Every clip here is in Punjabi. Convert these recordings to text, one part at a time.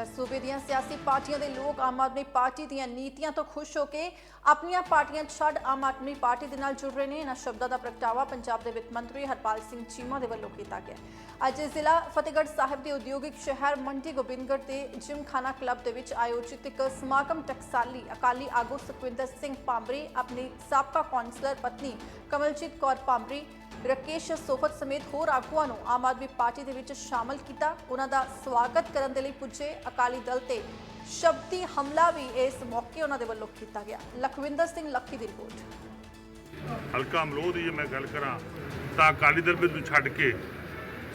ਤਾਂ ਸੂਬੇ ਦੀਆਂ ਸਿਆਸੀ ਪਾਰਟੀਆਂ ਦੇ ਲੋਕ ਆਮ ਆਦਮੀ ਪਾਰਟੀ ਦੀਆਂ ਨੀਤੀਆਂ ਤੋਂ ਖੁਸ਼ ਹੋ ਕੇ ਆਪਣੀਆਂ ਪਾਰਟੀਆਂ ਛੱਡ ਆਮ ਆਦਮੀ ਪਾਰਟੀ ਦੇ ਨਾਲ ਜੁੜ ਰਹੇ ਨੇ। ਇਹਨਾਂ ਸ਼ਬਦਾਂ ਦਾ ਪ੍ਰਗਟਾਵਾ ਪੰਜਾਬ ਦੇ ਵਿੱਤ ਮੰਤਰੀ ਹਰਪਾਲ ਸਿੰਘ ਚੀਮਾ ਦੇ ਵੱਲੋਂ ਕੀਤਾ ਗਿਆ। ਅੱਜ ਜ਼ਿਲ੍ਹਾ ਫਤਿਹਗੜ੍ਹ ਸਾਹਿਬ ਦੇ ਉਦਯੋਗਿਕ ਸ਼ਹਿਰ ਮੰਡੀ ਗੋਬਿੰਦਗੜ੍ਹ ਦੇ ਜਿਮਖਾਨਾ ਕਲੱਬ ਦੇ ਵਿੱਚ ਆਯੋਜਿਤ ਇੱਕ ਸਮਾਗਮ ਟਕਸਾਲੀ ਅਕਾਲੀ ਆਗੂ ਸੁਖਵਿੰਦਰ ਸਿੰਘ ਪਾਂਬਰੀ, ਆਪਣੀ ਸਾਬਕਾ ਕੌਂਸਲਰ ਪਤਨੀ ਕਮਲਜੀਤ ਕੌਰ ਪਾਂਬਰੀ ਰਕੇਸ਼ ਸੋਹਤ ਸਮੇਤ ਹੋਰ ਆਗੂਆਂ ਨੂੰ ਆਮ ਆਦਮੀ ਪਾਰਟੀ ਦੇ ਵਿੱਚ ਸ਼ਾਮਲ ਕੀਤਾ। ਉਹਨਾਂ ਦਾ ਸਵਾਗਤ ਕਰਨ ਦੇ ਲਈ ਪੁੱਜੇ ਅਕਾਲੀ ਦਲ ਤੇ ਸ਼ਬਦੀ ਹਮਲਾ ਵੀ ਇਸ ਮੌਕੇ ਉਹਨਾਂ ਦੇ ਵੱਲੋਂ ਕੀਤਾ ਗਿਆ। ਲਖਵਿੰਦਰ ਸਿੰਘ ਲੱਖੀ ਦੀ ਰਿਪੋਰਟ। ਹਲਕਾ ਅਮਲੋਹ ਦੀ ਜੇ ਮੈਂ ਗੱਲ ਕਰਾਂ ਤਾਂ ਅਕਾਲੀ ਦਲ ਨੂੰ ਛੱਡ ਕੇ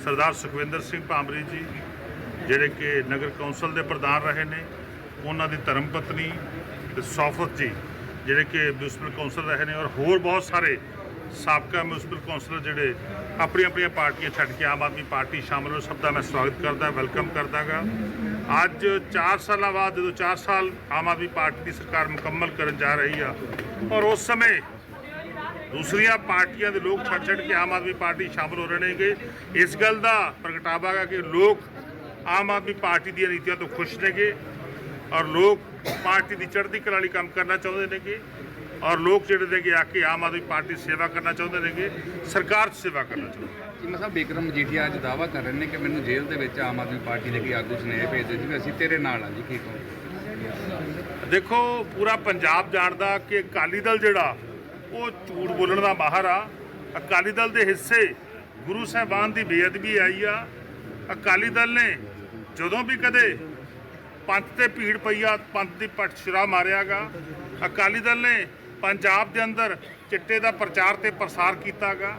ਸਰਦਾਰ ਸੁਖਵਿੰਦਰ ਸਿੰਘ ਭਾਮਰੀ ਜੀ, ਜਿਹੜੇ ਕਿ ਨਗਰ ਕੌਂਸਲ ਦੇ ਪ੍ਰਧਾਨ ਰਹੇ ਨੇ, ਉਹਨਾਂ ਦੀ ਧਰਮ ਪਤਨੀ ਤੇ ਸੌਫਤ ਜੀ, ਜਿਹੜੇ ਕਿ ਮਿਊਨਿਸਪਲ ਕੌਂਸਲ ਰਹੇ ਨੇ ਔਰ ਹੋਰ ਬਹੁਤ ਸਾਰੇ ਸਾਬਕਾ ਮਿਊਨਿਸਪਲ ਕੌਂਸਲਰ ਜਿਹੜੇ ਆਪਣੀਆਂ ਆਪਣੀਆਂ ਪਾਰਟੀਆਂ ਛੱਡ ਕੇ ਆਮ ਆਦਮੀ ਪਾਰਟੀ ਸ਼ਾਮਲ ਹੋ ਸਭ ਦਾ ਮੈਂ ਸਵਾਗਤ ਕਰਦਾ, ਵੈਲਕਮ ਕਰਦਾਗਾ। ਅੱਜ 4 ਸਾਲਾਂ ਬਾਅਦ, ਜਦੋਂ 4 ਸਾਲ ਆਮ ਆਦਮੀ ਪਾਰਟੀ ਦੀ ਸਰਕਾਰ ਮੁਕੰਮਲ ਕਰਨ ਜਾ ਰਹੀ ਆ, ਔਰ ਉਸ ਸਮੇਂ ਦੂਸਰੀਆਂ ਪਾਰਟੀਆਂ ਦੇ ਲੋਕ ਛੱਡ ਛੱਡ ਕੇ ਆਮ ਆਦਮੀ ਪਾਰਟੀ ਸ਼ਾਮਲ ਹੋ ਰਹੇ ਨੇਗੇ। ਇਸ ਗੱਲ ਦਾ ਪ੍ਰਗਟਾਵਾ ਹੈ ਕਿ ਲੋਕ ਆਮ ਆਦਮੀ ਪਾਰਟੀ ਦੀਆਂ ਨੀਤੀਆਂ ਤੋਂ ਖੁਸ਼ ਨੇਗੇ, ਔਰ ਲੋਕ ਪਾਰਟੀ ਦੀ ਚੜ੍ਹਦੀ ਕਲਾ ਲਈ ਕੰਮ ਕਰਨਾ ਚਾਹੁੰਦੇ ਨੇਗੇ। ਔਰ ਲੋਕ ਜਿਹੜੇ ਨੇਗੇ ਆ ਕੇ ਆਮ ਆਦਮੀ ਪਾਰਟੀ ਸੇਵਾ ਕਰਨਾ ਚਾਹੁੰਦੇ ਨੇਗੇ ਸਰਕਾਰ 'ਚ ਸੇਵਾ ਕਰਨਾ ਚਾਹੁੰਦੇ ਨੇ। ਚੀਮਾ ਸਾਹਿਬ ਬਿਕਰਮ ਮਜੀਠੀਆ ਅੱਜ ਦਾਅਵਾ ਕਰ ਰਹੇ ਨੇ ਕਿ ਮੈਨੂੰ ਜੇਲ੍ਹ ਦੇ ਵਿੱਚ ਆਮ ਆਦਮੀ ਪਾਰਟੀ ਦੇ ਕੀ ਆਗੂ ਸੁਨੇਹੇ ਭੇਜਦੇ ਸੀ ਵੀ ਅਸੀਂ ਤੇਰੇ ਨਾਲ ਆ ਜੀ ਕੀ ਕਹੋ ਦੇਖੋ ਪੂਰਾ ਪੰਜਾਬ ਜਾਣਦਾ ਕਿ ਅਕਾਲੀ ਦਲ ਜਿਹੜਾ ਉਹ ਝੂਠ ਬੋਲਣ ਦਾ ਮਾਹਰ ਆ। ਅਕਾਲੀ ਦਲ ਦੇ ਹਿੱਸੇ ਗੁਰੂ ਸਾਹਿਬਾਨ ਦੀ ਬੇਅਦਬੀ ਆਈ ਆ। ਅਕਾਲੀ ਦਲ ਨੇ ਜਦੋਂ ਵੀ ਕਦੇ ਪੰਥ ਤੇ ਭੀੜ ਪਈ ਆ ਪੰਥ ਦੀ ਪੱਟ ਛੁਰਾ ਮਾਰਿਆਗਾ ਅਕਾਲੀ ਦਲ ਨੇ ਪੰਜਾਬ ਦੇ ਅੰਦਰ ਚਿੱਟੇ ਦਾ ਪ੍ਰਚਾਰ ਤੇ ਪ੍ਰਸਾਰ ਕੀਤਾਗਾ।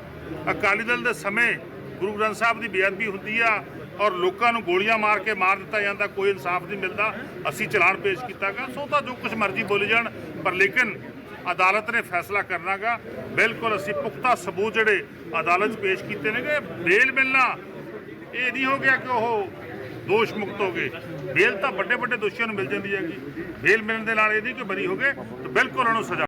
ਅਕਾਲੀ ਦਲ ਦੇ ਸਮੇਂ ਗੁਰੂ ਗ੍ਰੰਥ ਸਾਹਿਬ ਦੀ ਬੇਅਦਬੀ ਹੁੰਦੀ ਆ ਔਰ ਲੋਕਾਂ ਨੂੰ ਗੋਲੀਆਂ ਮਾਰ ਕੇ ਮਾਰ ਦਿੱਤਾ ਜਾਂਦਾ, ਕੋਈ ਇਨਸਾਫ ਨਹੀਂ ਮਿਲਦਾ, ਅਸੀਂ ਚਲਾਨ ਪੇਸ਼ ਕੀਤਾਗਾ। ਸੋ ਤਾਂ ਜੋ ਕੁਝ ਮਰਜ਼ੀ ਬੋਲੇ ਜਾਣ, ਪਰ ਲੇਕਿਨ ਅਦਾਲਤ ਨੇ ਫੈਸਲਾ ਕਰਨਾਗਾ। ਬਿਲਕੁਲ ਅਸੀਂ ਪੁਖਤਾ ਸਬੂਤ ਜਿਹੜੇ ਅਦਾਲਤ 'ਚ ਪੇਸ਼ ਕੀਤੇ ਨੇਗੇ, ਬੇਲ ਮਿਲਣਾ, ਇਹ ਨਹੀਂ ਹੋ ਗਿਆ ਕਿ ਉਹ ਦੋਸ਼ ਮੁਕਤ ਹੋ ਗਏ। ਬੇਲ ਤਾਂ ਵੱਡੇ ਵੱਡੇ ਦੋਸ਼ੀਆਂ ਨੂੰ ਮਿਲ ਜਾਂਦੀ ਹੈਗੀ। ਬੇਲ ਮਿਲਣ ਦੇ ਨਾਲ ਇਹ ਨਹੀਂ ਕਿ ਬਰੀ ਹੋ ਗਏ, ਤਾਂ ਬਿਲਕੁਲ ਉਹਨੂੰ ਸਜ਼ਾ